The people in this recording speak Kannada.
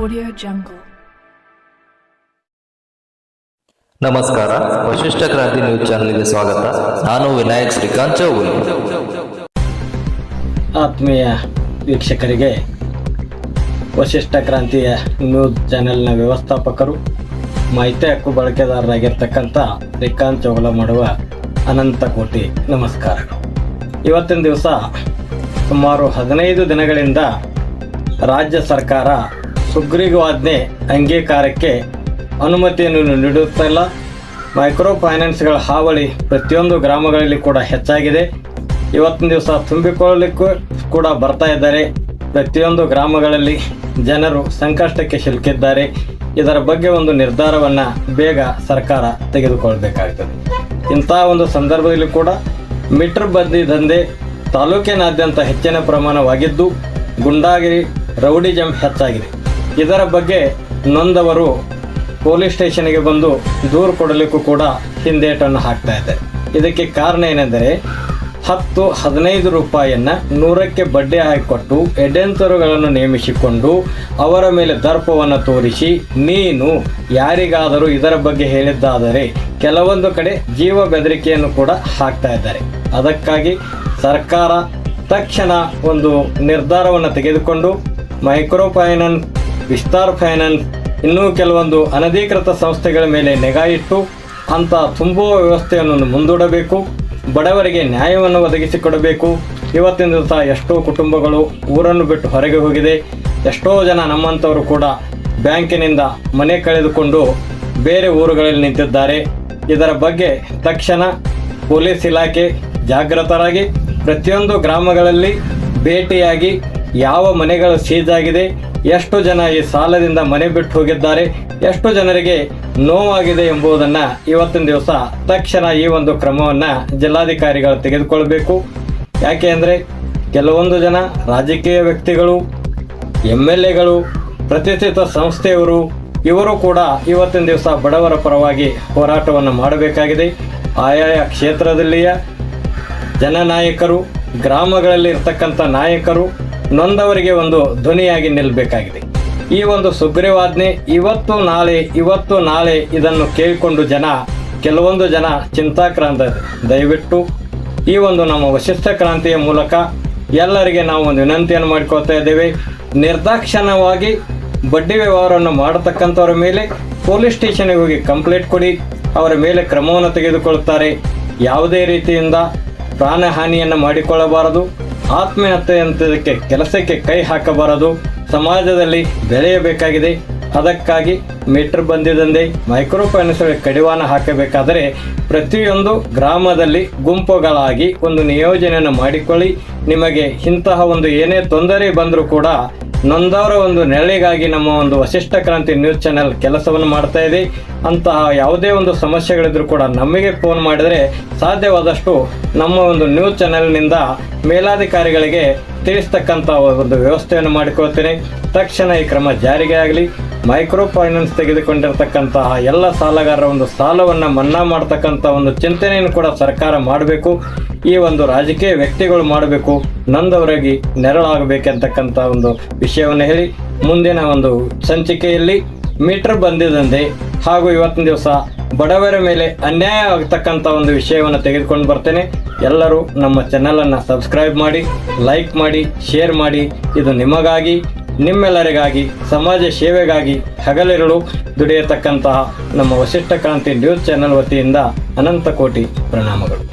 Audio ಜಂಗಲ್ ನಮಸ್ಕಾರ. ವಶಿಷ್ಠ ಕ್ರಾಂತಿ ನ್ಯೂಸ್ ಚಾನೆಲ್ಗೆ ಸ್ವಾಗತ. ನಾನು ವಿನಾಯಕ್ ಶ್ರೀಕಾಂತ್ ಚೌಗುಲಿ ಆತ್ಮೀಯ ವೀಕ್ಷಕರಿಗೆ ವಶಿಷ್ಠ ಕ್ರಾಂತಿಯ ನ್ಯೂಸ್ ಚಾನೆಲ್ನ ವ್ಯವಸ್ಥಾಪಕರು ಮಾಹಿತಿ ಹಕ್ಕು ಬಳಕೆದಾರರಾಗಿರ್ತಕ್ಕಂಥ ಶ್ರೀಕಾಂತ್ ಚೌಗಲ ಮಾಡುವ ಅನಂತ ಕೋಟಿ ನಮಸ್ಕಾರಗಳು. ಇವತ್ತಿನ ದಿವಸ ಸುಮಾರು ಹದಿನೈದು ದಿನಗಳಿಂದ ರಾಜ್ಯ ಸರ್ಕಾರ ಸುಗ್ರೀವಾಜ್ಞೆ ಅಂಗೀಕಾರಕ್ಕೆ ಅನುಮತಿಯನ್ನು ನೀಡುತ್ತಿಲ್ಲ. ಮೈಕ್ರೋ ಫೈನಾನ್ಸ್ಗಳ ಹಾವಳಿ ಪ್ರತಿಯೊಂದು ಗ್ರಾಮಗಳಲ್ಲಿ ಕೂಡ ಹೆಚ್ಚಾಗಿದೆ. ಇವತ್ತಿನ ದಿವಸ ತುಂಬಿಕೊಳ್ಳಲಿಕ್ಕೂ ಕೂಡ ಬರ್ತಾ ಇದ್ದಾರೆ. ಪ್ರತಿಯೊಂದು ಗ್ರಾಮಗಳಲ್ಲಿ ಜನರು ಸಂಕಷ್ಟಕ್ಕೆ ಸಿಲುಕಿದ್ದಾರೆ. ಇದರ ಬಗ್ಗೆ ಒಂದು ನಿರ್ಧಾರವನ್ನು ಬೇಗ ಸರ್ಕಾರ ತೆಗೆದುಕೊಳ್ಳಬೇಕಾಗ್ತದೆ ಇಂಥ ಒಂದು ಸಂದರ್ಭದಲ್ಲಿ ಕೂಡ ಮೀಟರ್ ಬಂದಿ ದಂಧೆ ತಾಲೂಕಿನಾದ್ಯಂತ ಹೆಚ್ಚಿನ ಪ್ರಮಾಣವಾಗಿದ್ದು, ಗುಂಡಾಗಿರಿ ರೌಡಿಜಂ ಹೆಚ್ಚಾಗಿದೆ. ಇದರ ಬಗ್ಗೆ ನೊಂದವರು ಪೊಲೀಸ್ ಸ್ಟೇಷನ್ಗೆ ಬಂದು ದೂರು ಕೊಡಲಿಕ್ಕೂ ಕೂಡ ಹಿಂದೇಟನ್ನು ಹಾಕ್ತಾ ಇದೆ ಇದಕ್ಕೆ ಕಾರಣ ಏನೆಂದರೆ, ಹತ್ತು ಹದಿನೈದು ರೂಪಾಯಿಯನ್ನು ನೂರಕ್ಕೆ ಬಡ್ಡಿ ಹಾಕಿಕೊಟ್ಟು ಎಡೆಂತರುಗಳನ್ನು ನೇಮಿಸಿಕೊಂಡು ಅವರ ಮೇಲೆ ದರ್ಪವನ್ನು ತೋರಿಸಿ, ನೀನು ಯಾರಿಗಾದರೂ ಇದರ ಬಗ್ಗೆ ಹೇಳಿದ್ದಾದರೆ ಕೆಲವೊಂದು ಕಡೆ ಜೀವ ಬೆದರಿಕೆಯನ್ನು ಕೂಡ ಹಾಕ್ತಾ ಇದ್ದಾರೆ. ಅದಕ್ಕಾಗಿ ಸರ್ಕಾರ ತಕ್ಷಣ ಒಂದು ನಿರ್ಧಾರವನ್ನು ತೆಗೆದುಕೊಂಡು ಮೈಕ್ರೋ ಫೈನಾನ್ಸ್ ವಿಸ್ತಾರ್ ಫೈನಾನ್ಸ್ ಇನ್ನೂ ಕೆಲವೊಂದು ಅನಧಿಕೃತ ಸಂಸ್ಥೆಗಳ ಮೇಲೆ ನಿಗಾ ಇಟ್ಟು ಅಂತ ತುಂಬುವ ವ್ಯವಸ್ಥೆಯನ್ನು ಮುಂದೂಡಬೇಕು. ಬಡವರಿಗೆ ನ್ಯಾಯವನ್ನು ಒದಗಿಸಿಕೊಡಬೇಕು. ಇವತ್ತಿನ ದಿವಸ ಎಷ್ಟೋ ಕುಟುಂಬಗಳು ಊರನ್ನು ಬಿಟ್ಟು ಹೊರಗೆ ಹೋಗಿದೆ. ಎಷ್ಟೋ ಜನ ನಮ್ಮಂಥವರು ಕೂಡ ಬ್ಯಾಂಕಿನಿಂದ ಮನೆ ಕಳೆದುಕೊಂಡು ಬೇರೆ ಊರುಗಳಲ್ಲಿ ನಿಂತಿದ್ದಾರೆ. ಇದರ ಬಗ್ಗೆ ತಕ್ಷಣ ಪೊಲೀಸ್ ಇಲಾಖೆ ಜಾಗೃತರಾಗಿ ಪ್ರತಿಯೊಂದು ಗ್ರಾಮಗಳಲ್ಲಿ ಭೇಟಿಯಾಗಿ ಯಾವ ಮನೆಗಳು ಸೀಜ್ ಆಗಿದೆ ಎಷ್ಟು ಜನ ಈ ಸಾಲದಿಂದ ಮನೆ ಬಿಟ್ಟು ಹೋಗಿದ್ದಾರೆ, ಎಷ್ಟು ಜನರಿಗೆ ನೋವಾಗಿದೆ ಎಂಬುದನ್ನು ಇವತ್ತಿನ ದಿವಸ ತಕ್ಷಣ ಈ ಒಂದು ಕ್ರಮವನ್ನು ಜಿಲ್ಲಾಧಿಕಾರಿಗಳು ತೆಗೆದುಕೊಳ್ಬೇಕು. ಯಾಕೆ ಅಂದರೆ ಕೆಲವೊಂದು ಜನ ರಾಜಕೀಯ ವ್ಯಕ್ತಿಗಳು ಎಂ ಎಲ್ ಎಗಳು, ಪ್ರತಿಷ್ಠಿತ ಸಂಸ್ಥೆಯವರು, ಇವರು ಕೂಡ ಇವತ್ತಿನ ದಿವಸ ಬಡವರ ಪರವಾಗಿ ಹೋರಾಟವನ್ನು ಮಾಡಬೇಕಾಗಿದೆ. ಆಯಾಯ ಕ್ಷೇತ್ರದಲ್ಲಿಯ ಜನನಾಯಕರು ಗ್ರಾಮಗಳಲ್ಲಿ ಇರ್ತಕ್ಕಂಥ ನಾಯಕರು ನೊಂದವರಿಗೆ ಒಂದು ಧ್ವನಿಯಾಗಿ ನಿಲ್ಲಬೇಕಾಗಿದೆ ಈ ಒಂದು ಸುಗ್ರೀವಾಜ್ಞೆ ಇವತ್ತು ನಾಳೆ ಇವತ್ತು ನಾಳೆ ಇದನ್ನು ಕೇಳಿಕೊಂಡು ಜನ, ಕೆಲವೊಂದು ಜನ ಚಿಂತಾಕ್ರಾಂತ ದಯವಿಟ್ಟು ಈ ಒಂದು ನಮ್ಮ ವಶಿಷ್ಠ ಕ್ರಾಂತಿಯ ಮೂಲಕ ಎಲ್ಲರಿಗೆ ನಾವು ಒಂದು ವಿನಂತಿಯನ್ನು ಮಾಡಿಕೊಳ್ತಾ ಇದ್ದೇವೆ. ನಿರ್ದಾಕ್ಷಿಣ್ಯವಾಗಿ ಬಡ್ಡಿ ವ್ಯವಹಾರವನ್ನು ಮಾಡತಕ್ಕಂಥವ್ರ ಮೇಲೆ ಪೊಲೀಸ್ ಸ್ಟೇಷನ್ಗೆ ಹೋಗಿ ಕಂಪ್ಲೇಂಟ್ ಕೊಡಿ. ಅವರ ಮೇಲೆ ಕ್ರಮವನ್ನು ತೆಗೆದುಕೊಳ್ಳುತ್ತಾರೆ. ಯಾವುದೇ ರೀತಿಯಿಂದ ಪ್ರಾಣಹಾನಿಯನ್ನು ಮಾಡಿಕೊಳ್ಳಬಾರದು. ಆತ್ಮಹತ್ಯೆಯಂತದಕ್ಕೆ ಕೆಲಸಕ್ಕೆ ಕೈ ಹಾಕಬಾರದು. ಸಮಾಜದಲ್ಲಿ ಬೆಳೆಯಬೇಕಾಗಿದೆ. ಅದಕ್ಕಾಗಿ ಮೀಟರ್ ಬಂದಿದಂತೆ ಮೈಕ್ರೋ ಫೈನಾನ್ಸ್ ಕಡಿವಾಣ ಹಾಕಬೇಕಾದರೆ ಪ್ರತಿಯೊಂದು ಗ್ರಾಮದಲ್ಲಿ ಗುಂಪುಗಳಾಗಿ ಒಂದು ನಿಯೋಜನೆಯನ್ನು ಮಾಡಿಕೊಳ್ಳಿ. ನಿಮಗೆ ಇಂತಹ ಒಂದು ಏನೇ ತೊಂದರೆ ಬಂದರೂ ಕೂಡ ನೊಂದವರ ಒಂದು ನೆರಳಿಗಾಗಿ ನಮ್ಮ ಒಂದು ವಶಿಷ್ಠ ಕ್ರಾಂತಿ ನ್ಯೂಸ್ ಚಾನೆಲ್ ಕೆಲಸವನ್ನು ಮಾಡ್ತಾ ಇದೆ. ಅಂತಹ ಯಾವುದೇ ಒಂದು ಸಮಸ್ಯೆಗಳಿದ್ರೂ ಕೂಡ ನಮಗೆ ಫೋನ್ ಮಾಡಿದರೆ ಸಾಧ್ಯವಾದಷ್ಟು ನಮ್ಮ ಒಂದು ನ್ಯೂಸ್ ಚಾನೆಲ್ನಿಂದ ಮೇಲಾಧಿಕಾರಿಗಳಿಗೆ ತಿಳಿಸ್ತಕ್ಕಂಥ ಒಂದು ವ್ಯವಸ್ಥೆಯನ್ನು ಮಾಡಿಕೊಳ್ತೇನೆ ತಕ್ಷಣ ಈ ಕ್ರಮ ಜಾರಿಗೆ ಆಗಲಿ. ಮೈಕ್ರೋ ಫೈನಾನ್ಸ್ ತೆಗೆದುಕೊಂಡಿರ್ತಕ್ಕಂತಹ ಎಲ್ಲ ಸಾಲಗಾರರ ಒಂದು ಸಾಲವನ್ನು ಮನ್ನಾ ಮಾಡ್ತಕ್ಕಂಥ ಒಂದು ಚಿಂತನೆಯನ್ನು ಕೂಡ ಸರ್ಕಾರ ಮಾಡಬೇಕು. ಈ ಒಂದು ರಾಜಕೀಯ ವ್ಯಕ್ತಿಗಳು ಮಾಡಬೇಕು. ನೊಂದವರಾಗಿ ನೆರಳಾಗಬೇಕಂತಕ್ಕಂಥ ಒಂದು ವಿಷಯವನ್ನು ಹೇಳಿ ಮುಂದಿನ ಒಂದು ಸಂಚಿಕೆಯಲ್ಲಿ ಮೀಟರ್ ಬಂದಿದಂತೆ ಹಾಗೂ ಇವತ್ತಿನ ದಿವಸ ಬಡವರ ಮೇಲೆ ಅನ್ಯಾಯ ಆಗ್ತಕ್ಕಂಥ ಒಂದು ವಿಷಯವನ್ನು ತೆಗೆದುಕೊಂಡು ಬರ್ತೇನೆ. ಎಲ್ಲರೂ ನಮ್ಮ ಚಾನಲನ್ನು ಸಬ್ಸ್ಕ್ರೈಬ್ ಮಾಡಿ ಲೈಕ್ ಮಾಡಿ ಶೇರ್ ಮಾಡಿ. ಇದು ನಿಮಗಾಗಿ. ನಿಮ್ಮೆಲ್ಲರಿಗಾಗಿ ಸಮಾಜ ಸೇವೆಗಾಗಿ ಹಗಲಿರುಳು ದುಡಿಯತಕ್ಕಂತಹ ನಮ್ಮ ವಶಿಷ್ಠ ಕ್ರಾಂತಿ ನ್ಯೂಸ್ ಚಾನೆಲ್ ವತಿಯಿಂದ ಅನಂತ ಕೋಟಿ ಪ್ರಣಾಮಗಳು.